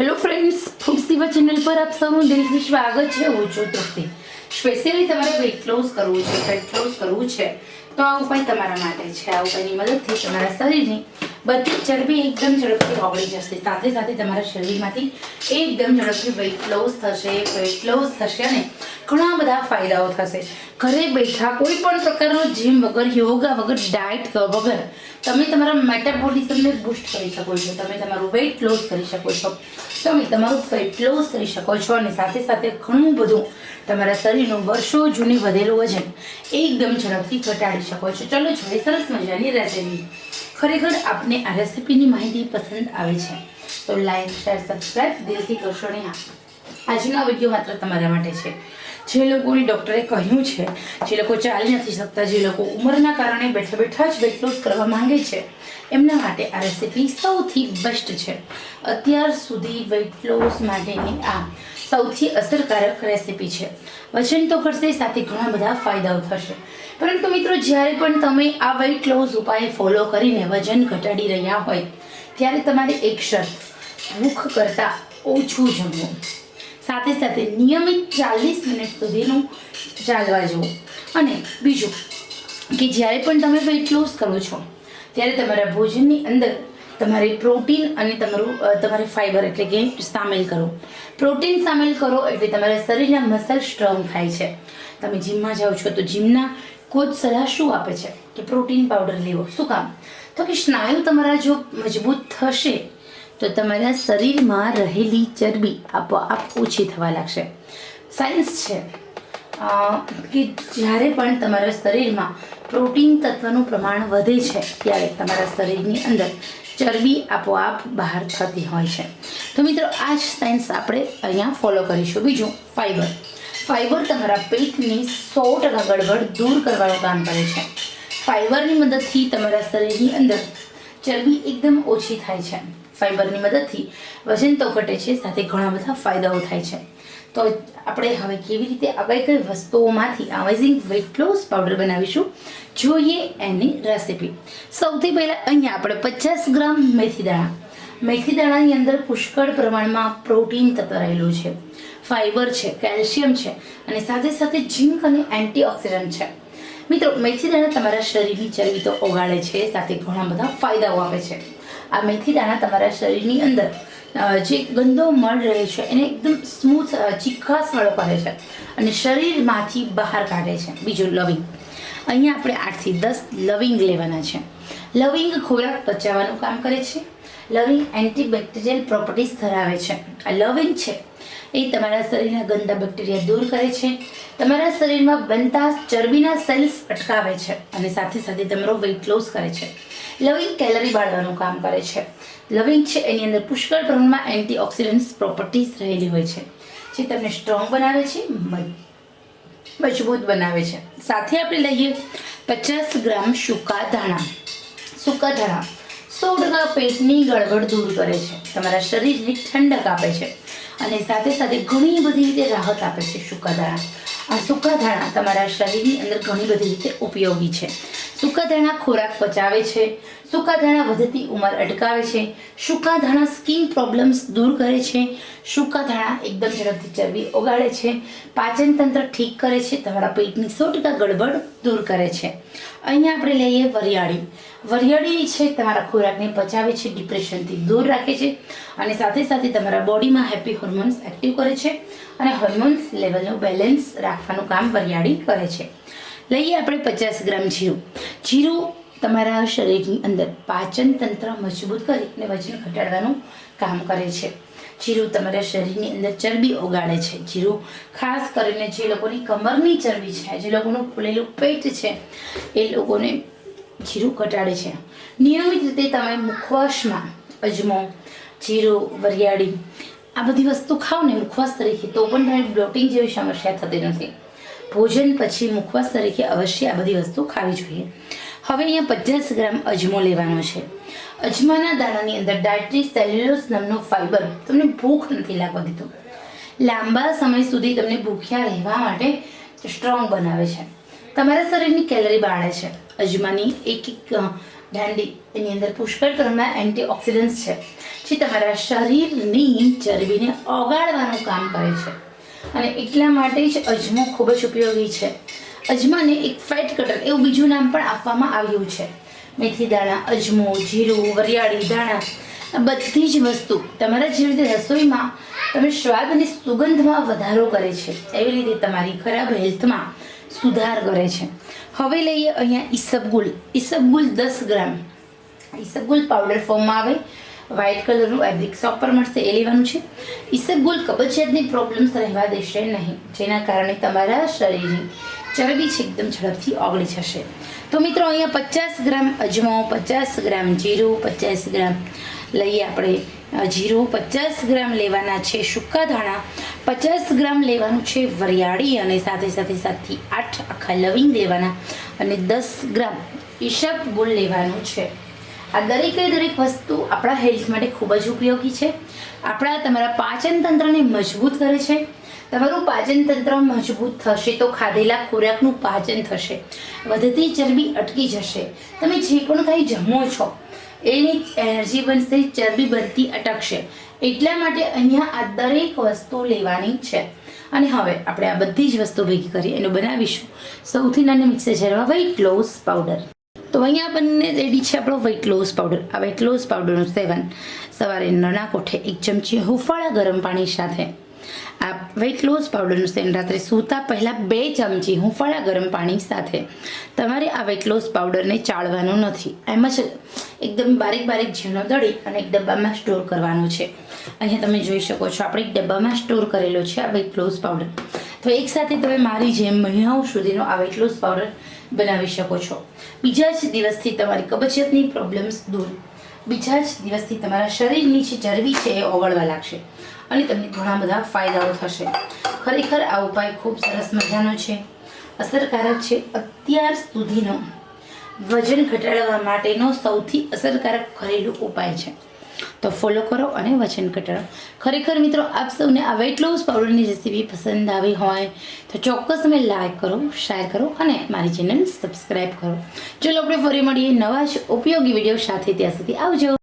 Hello friends food સેવા channel પર આપ સૌનું દિલથી સ્વાગત છે. હું છું તૃપ્તિ. સ્પેશિયલી તમારે વેટ લોસ કરવું છે ફેટ લોસ કરવું છે. તો આ ઉપાય તમારા માટે છે આ ઉપાયની મદદથી તમારા શરીરની બધી ચરબી એકદમ ઝડપથી ઓગળી જશે. સાથે સાથે તમારા શરીરમાંથી એકદમ ઝડપથી વેઇટ લોસ થશે વેઇટ લોસ થશે અને ઘણા બધા ફાયદાઓ થશે. ઘરે બેઠા કોઈ પણ પ્રકારનો જીમ વગર યોગા વગર ડાયટ વગર તમે તમારા મેટાબોલિઝમને બૂસ્ટ કરી શકો છો. તમે તમારું વેઇટ લોસ કરી શકો છો. તમે તમારું ફેટ લોસ કરી શકો છો અને સાથે સાથે ઘણું બધું તમારા શરીરનું વર્ષો જૂની વધેલું વજન એકદમ ઝડપથી ઘટાડી શકો છો. ચલો જોઈએ, સરસ મજાની રેસીપી ખરેખર આપને આ રેસીપીની માહિતી પસંદ આવે છે, તો લાઈક શેર સબસ્ક્રાઈબ દિલથી કરશો નહીં. આજનો વીડિયો માત્ર તમારા માટે છે. જે લોકોની ડૉક્ટરે કહ્યું છે, જે લોકો ચાલી નથી શકતા, જે લોકો ઉંમરના કારણે બેઠા બેઠા જ વેટ લોસ કરવા માંગે છે, એમના માટે આ રેસીપી સૌથી બેસ્ટ છે. અત્યાર સુધી વેટ લોસ માટેની આ સૌથી અસરકારક રેસીપી છે. વજન તો ઘટશે, સાથે ઘણા બધા ફાયદાઓ થશે. પરંતુ મિત્રો, જ્યારે પણ તમે આ વેઇટ લોસ ઉપાય ફોલો કરીને વજન ઘટાડી રહ્યા હોય, ત્યારે તમારે એક શરત, ભૂખ કરતાં ઓછું જમવું. સાથે સાથે નિયમિત ચાલીસ મિનિટ સુધીનું ચાલવા જવું. અને બીજું કે જ્યારે પણ તમે વેઇટ લોસ કરો છો, ત્યારે તમારા ભોજનની અંદર તમારે પ્રોટીન અને તમારું તમારે ફાઈબર એટલે કે સામેલ કરો. પ્રોટીન સામેલ કરો એટલે તમારા શરીરના મસલ સ્ટ્રોંગ થાય છે. તમે જીમમાં જાઓ છો તો જીમના કોચ સલાહ શું આપે છે? કે પ્રોટીન પાવડર લેવો. શું કામ? તો કે સ્નાયુ તમારા જો મજબૂત થશે તો તમારા શરીરમાં રહેલી ચરબી આપોઆપ ઓછી થવા લાગશે. સાયન્સ છે કે જ્યારે પણ તમારા શરીરમાં પ્રોટીન તત્વનું પ્રમાણ વધે છે, ત્યારે તમારા શરીરની અંદર ચરબી આપોઆપ બહાર થતી હોય છે. તો મિત્રો, આ જ સાયન્સ આપણે અહીંયા ફોલો કરીશું. બીજું ફાઈબર ફાઈબર તમારા પેટની સો ટકા ગડબડ દૂર કરવાનું કામ કરે છે. ફાઈબરની મદદથી તમારા શરીરની અંદર ચરબી એકદમ ઓછી થાય છે. ફાઈબરની મદદથી વજન તો ઘટે છે, સાથે ઘણા બધા ફાયદાઓ થાય છે. તો આપણે હવે કેવી રીતે આ કઈ કઈ વસ્તુઓમાંથી અમેઝિંગ વેટ લોસ પાવડર બનાવીશું, જોઈએ એની રેસીપી સૌથી પહેલાં અહીંયા આપણે પચાસ ગ્રામ મેથી દાણા. મેથી દાણાની અંદર પુષ્કળ પ્રમાણમાં પ્રોટીન તત્વ રહેલું છે. ફાઇબર છે કેલ્શિયમ છે, અને સાથે સાથે ઝીંક અને એન્ટીઓક્સિડન્ટ છે. મિત્રો, મેથી દાણા તમારા શરીરની ચરબી તો ઓગાળે છે, સાથે ઘણા બધા ફાયદાઓ આપે છે. આ મેથી દાણા તમારા શરીરની અંદર જે ગંદો મળ રહે છે, એને એકદમ સ્મૂથ ચીખાસવાળો કરે છે અને શરીરમાંથી બહાર કાઢે છે. બીજું લવિંગ. અહીંયા આપણે આઠથી દસ લવિંગ લેવાના છે. લવિંગ ખોરાક પચાવવાનું કામ કરે છે. લવિંગ એન્ટીબેક્ટેરિયલ પ્રોપર્ટીઝ ધરાવે છે. આ લવિંગ છે એ તમારા શરીરના ગંદા બેક્ટેરિયા દૂર કરે છે. તમારા શરીરમાં બનતા ચરબીના સેલ્સ અટકાવે છે અને સાથે સાથે તમારો વેઇટ લોસ કરે છે. લવિંગ કેલરી બાળવાનું કામ કરે છે. લવિંગ છે, એની અંદર પુષ્કળ પ્રમાણમાં એન્ટીઓક્સિડન્ટ્સ પ્રોપર્ટીઝ રહેલી હોય છે. જે તમને સ્ટ્રોંગ બનાવે છે મજબૂત બનાવે છે. સાથે આપણે લઈએ પચાસ ગ્રામ સૂકા ધાણા. સૂકા ધાણા સો ટકા પેટની ગડબડ દૂર કરે છે. તમારા શરીરને ઠંડક આપે છે. અને સાથે સાથે ઘણી બધી રીતે રાહત આપે છે સૂકા ધાણા. આ સૂકા ધાણા તમારા શરીરની અંદર ઘણી બધી રીતે ઉપયોગી છે. સૂકા ધાણા ખોરાક પચાવે છે. સૂકા ધાણા વધતી ઉંમર અટકાવે છે. સૂકા ધાણા સ્કિન પ્રોબ્લેમ્સ દૂર કરે છે. સૂકા ધાણા એકદમ ઝડપથી ચરબી ઓગાળે છે. પાચન તંત્ર ઠીક કરે છે. તમારા પેટની સો ટકા ગડબડ દૂર કરે છે. અહીંયા આપણે લઈએ વરિયાળી. વરિયાળી છે તમારા ખોરાકને પચાવે છે, ડિપ્રેશનથી દૂર રાખે છે અને સાથે સાથે તમારા બોડીમાં હેપી હોર્મોન્સ એક્ટિવ કરે છે અને હોર્મોન્સ લેવલનું બેલેન્સ રાખવાનું કામ વરિયાળી કરે છે. લઈએ આપણે પચાસ ગ્રામ જીરું. જીરું તમારા શરીરની અંદર પાચન તંત્ર મજબૂત કરી અને વજન ઘટાડવાનું કામ કરે છે. જીરું તમારા શરીરની અંદર ચરબી ઓગાળે છે. જીરું ખાસ કરીને જે લોકોની કમરની ચરબી છે, જે લોકોનું ફૂલેલું પેટ છે, એ લોકોને જીરું ઘટાડે છે. નિયમિત રીતે તમે મુખવાસમાં અજમો, જીરું, વરિયાળી આ બધી વસ્તુ ખાઓ ને મુખવાસ તરીકે, તો પણ તમે બ્લોટિંગ જેવી સમસ્યા થતી નથી. ભોજન પછી મુખવાસ તરીકે અવશ્ય આ બધી વસ્તુ ખાવી જોઈએ. હવે અહીંયા પચાસ ગ્રામ અજમો લેવાનો છે. અજમાના દાણાની અંદર ડાયટરી સેલ્યુલોસ નામનું ફાઈબર તમને ભૂખ નથી લાગવા દીધું લાંબા સમય સુધી તમને ભૂખ્યા રહેવા માટે સ્ટ્રોંગ બનાવે છે. તમારા શરીરની કેલરી બાળે છે. અજમાની એક એક દાંડી એની અંદર પુષ્કળ પ્રમાણમાં એન્ટીઓક્સિડન્ટ્સ છે, જે તમારા શરીરની ચરબીને ઓગાળવાનું કામ કરે છે. અને એટલા માટે જ અજમો ખૂબ જ ઉપયોગી છે. અજમાને એક ફેટ કટર એવું બીજું નામ પણ આપવામાં આવ્યું છે. મેથી દાણા, અજમો, જીરું, વરિયાળી દાણા આ બધી જ વસ્તુ તમારા જેવી રીતે રસોઈમાં તમે સ્વાદ અને સુગંધમાં વધારો કરે છે, એવી રીતે તમારી ખરાબ હેલ્થમાં સુધાર કરે છે. હવે લઈએ અહીંયા ઈસબગુલ. ઈસબગુલ દસ ગ્રામ. ઈસબગુલ પાવડર ફોર્મમાં આવે. વ્હાઇટ કલરનું એબ્રિક શોપ પર મળશે એ લેવાનું છે. ઈસબગુલ કબજિયાતની પ્રોબ્લેમ્સ રહેવા દેશે નહીં, જેના કારણે તમારા શરીરની ચરબી છે એકદમ ઝડપથી ઓગળી જશે. તો મિત્રો, અહીંયા પચાસ ગ્રામ અજમો, પચાસ ગ્રામ જીરું, પચાસ ગ્રામ લઈએ આપણે જીરું, પચાસ ગ્રામ લેવાના છે સૂકા ધાણા, પચાસ ગ્રામ લેવાનું છે વરિયાળી અને સાથે સાથે સાતથી આઠ આખા લવિંગ લેવાના અને દસ ગ્રામ ઈશબ ગુલ લેવાનું છે. આ દરેકે દરેક વસ્તુ આપણા હેલ્થ માટે ખૂબ જ ઉપયોગી છે. આપણા તમારા પાચન તંત્રને મજબૂત કરે છે. તમારું પાચન તંત્ર મજબૂત થશે તો ખાધેલા ખોરાકનું પાચન થશે. વધતી ચરબી અટકી જશે. તમે જે પણ કંઈ જમો છો, એની એનર્જી બનશે, ચરબી બનતી અટકશે. એટલા માટે અહીંયા આ દરેક વસ્તુ લેવાની છે. અને હવે આપણે આ બધી જ વસ્તુ ભેગી કરી એનું બનાવીશું. સૌથી નાની મિક્સર જારમાં વ્હાઈટ લોસ પાવડર તો અહીંયા બંને રેડી છે આપણો વેઇટ લોસ પાવડર આ વેઇટ લોસ પાવડરનું સેવન સવારે નળના કોઠે એક ચમચી હુંફાળા ગરમ પાણી સાથે. આ વેઇટ લોસ પાવડરનું સેવન રાત્રે સૂતા પહેલાં બે ચમચી હુંફાળા ગરમ પાણી સાથે. તમારે આ વેઇટ લોસ પાવડરને ચાળવાનું નથી. એમ જ એકદમ બારીક બારીક ઝીણો દળી અને એક ડબ્બામાં સ્ટોર કરવાનો છે. અહીંયા તમે જોઈ શકો છો, આપણે એક ડબ્બામાં સ્ટોર કરેલો છે આ વેઇટ લોસ પાવડર તો એકસાથે તમે મારી જેમ મહિનાઓ સુધીનો આ વેઇટ લોસ પાવડર બનાવી શકો છો. બીજા જ દિવસથી તમારી કબજિયાતની પ્રોબ્લેમ્સ દૂર. બીજા જ દિવસથી તમારા શરીરની જે ચરબી છે એ ઓગળવા લાગશે અને તમને ઘણા બધા ફાયદાઓ થશે. ખરેખર આ ઉપાય ખૂબ સરસ મજાનો છે. અસરકારક છે અત્યાર સુધીનો. વજન ઘટાડવા માટેનો સૌથી અસરકારક ઘરેલું ઉપાય છે. તો ફોલો કરો અને વજન ઘટાડો ખરેખર મિત્રો, આપ સૌને આ વેટ લોસ પાવડરની રેસીપી પસંદ આવી હોય તો ચોક્કસ તમે લાઇક કરો શેર કરો અને મારી ચેનલ સબસ્ક્રાઈબ કરો. ચલો આપણે ફરી મળીએ નવા જ ઉપયોગી વીડિયો સાથે. ત્યાં સુધી આવજો.